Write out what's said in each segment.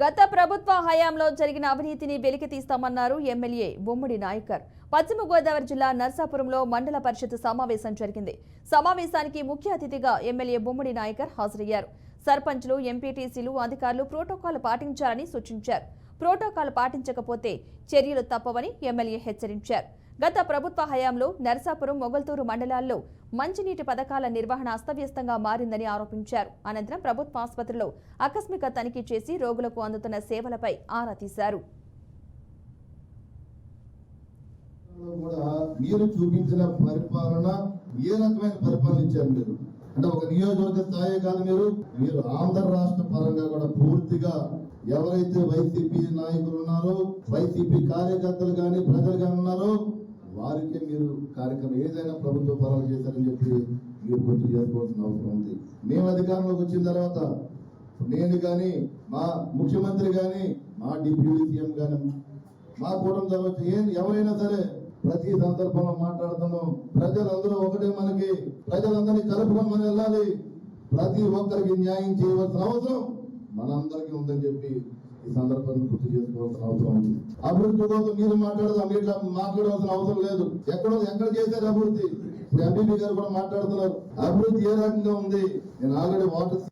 గత ప్రభుత్వ హయాంలో జరిగిన అవినీతిని వెలికి తీస్తామన్నారు ఎమ్మెల్యే బొమ్మడి నాయకర్. పశ్చిమ గోదావరి జిల్లా నర్సాపురంలో మండల పరిషత్ సమావేశం జరిగింది. సమావేశానికి ముఖ్య అతిథిగా ఎమ్మెల్యే బొమ్మడి నాయకర్ హాజరయ్యారు. సర్పంచ్లు ఎంపీటీసీలు అధికారులు ప్రోటోకాల్ పాటించాలని సూచించారు. ప్రోటోకాల్ పాటించకపోతే చర్యలు తప్పవని ఎమ్మెల్యే హెచ్చరించారు. గత ప్రభుత్వ హయాంలో నరసాపురం మొగల్తూరు మండలాల్లో మంచినీటి పథకాల నిర్వహణ అస్తవ్యస్తంగా మారిందని ఆరోపించారు. అనంతరం ప్రభుత్వ ఆసుపత్రిలో ఆకస్మిక తనిఖీ చేసి రోగులకు అందుతున్న సేవలపై ఆరా తీశారు. మీరు చూపించిన పరిపాలన ఏ రకమైన పరిపాలన ఇచ్చారు మీరు? అంటే ఒక నియోజకవర్గ స్థాయి కాదు మీరు. మీరు ఆంధ్ర రాష్ట్ర పరంగా కూడా పూర్తిగా ఎవరైతే వైసీపీ నాయకులు ఉన్నారో వైసీపీ కార్యకర్తలు కానీ ప్రజలు కానీ ఉన్నారో కార్యక్రమం ఏదైనా ప్రభుత్వ పరాలు చేశారని చెప్పి మీరు గుర్తు చేసుకోవాల్సిన అవసరం ఉంది. మేము అధికారంలోకి వచ్చిన తర్వాత నేను కానీ మా ముఖ్యమంత్రి కానీ మా డిప్యూటీ సీఎం కానీ మా కూటమి తర్వాత ఏం ఎవరైనా సరే ప్రతి సందర్భంలో మాట్లాడుతున్నాం. ప్రజలందరూ ఒకటే మనకి ప్రజలందరినీ కలుపుకొని మనం వెళ్ళాలి. ప్రతి ఒక్కరికి న్యాయం చేయవలసిన అవసరం మనందరికీ ఉందని చెప్పి సందర్భాన్ని గుర్తు చేసుకోవాల్సిన అవసరం ఉంది. అభివృద్ధి కోసం మీరు మాట్లాడదాం ఇట్లా మాట్లాడవలసిన అవసరం లేదు. ఎక్కడ ఎక్కడ చేశారు అభివృద్ధి? ఎంపీపీ గారు కూడా మాట్లాడుతున్నారు. అభివృద్ధి ఏ రకంగా ఉంది? నేను ఆల్రెడీ వాటర్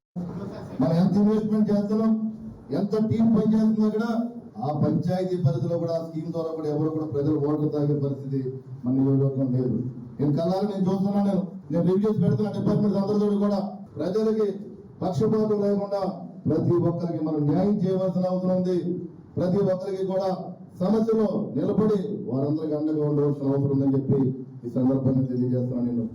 మనం ఎంత ఇన్వెస్ట్మెంట్ చేస్తున్నాం? ఎంత టీం పనిచేస్తుంది అక్కడ? ఆ పంచాయతీ పరిధిలో కూడా ఆ స్కీమ్ ద్వారా కూడా ఎవరు కూడా ప్రజలు ఓట్లు తాగే పరిస్థితి మన నియోజకవర్గం లేదు. నేను కళ్ళాలి నేను చూస్తున్నాను నేను. రివ్యూస్ పెడుతున్న డిపార్ట్మెంట్స్ అందరితో కూడా ప్రజలకి పక్షపాతం లేకుండా ప్రతి ఒక్కరికి మనం న్యాయం చేయవలసిన అవసరం ఉంది. ప్రతి ఒక్కరికి కూడా సమస్యలో నిలబడి వారందరికీ అండగా ఉండవలసిన అవసరం ఉందని చెప్పి ఈ సందర్భంగా తెలియజేస్తున్నాను నేను.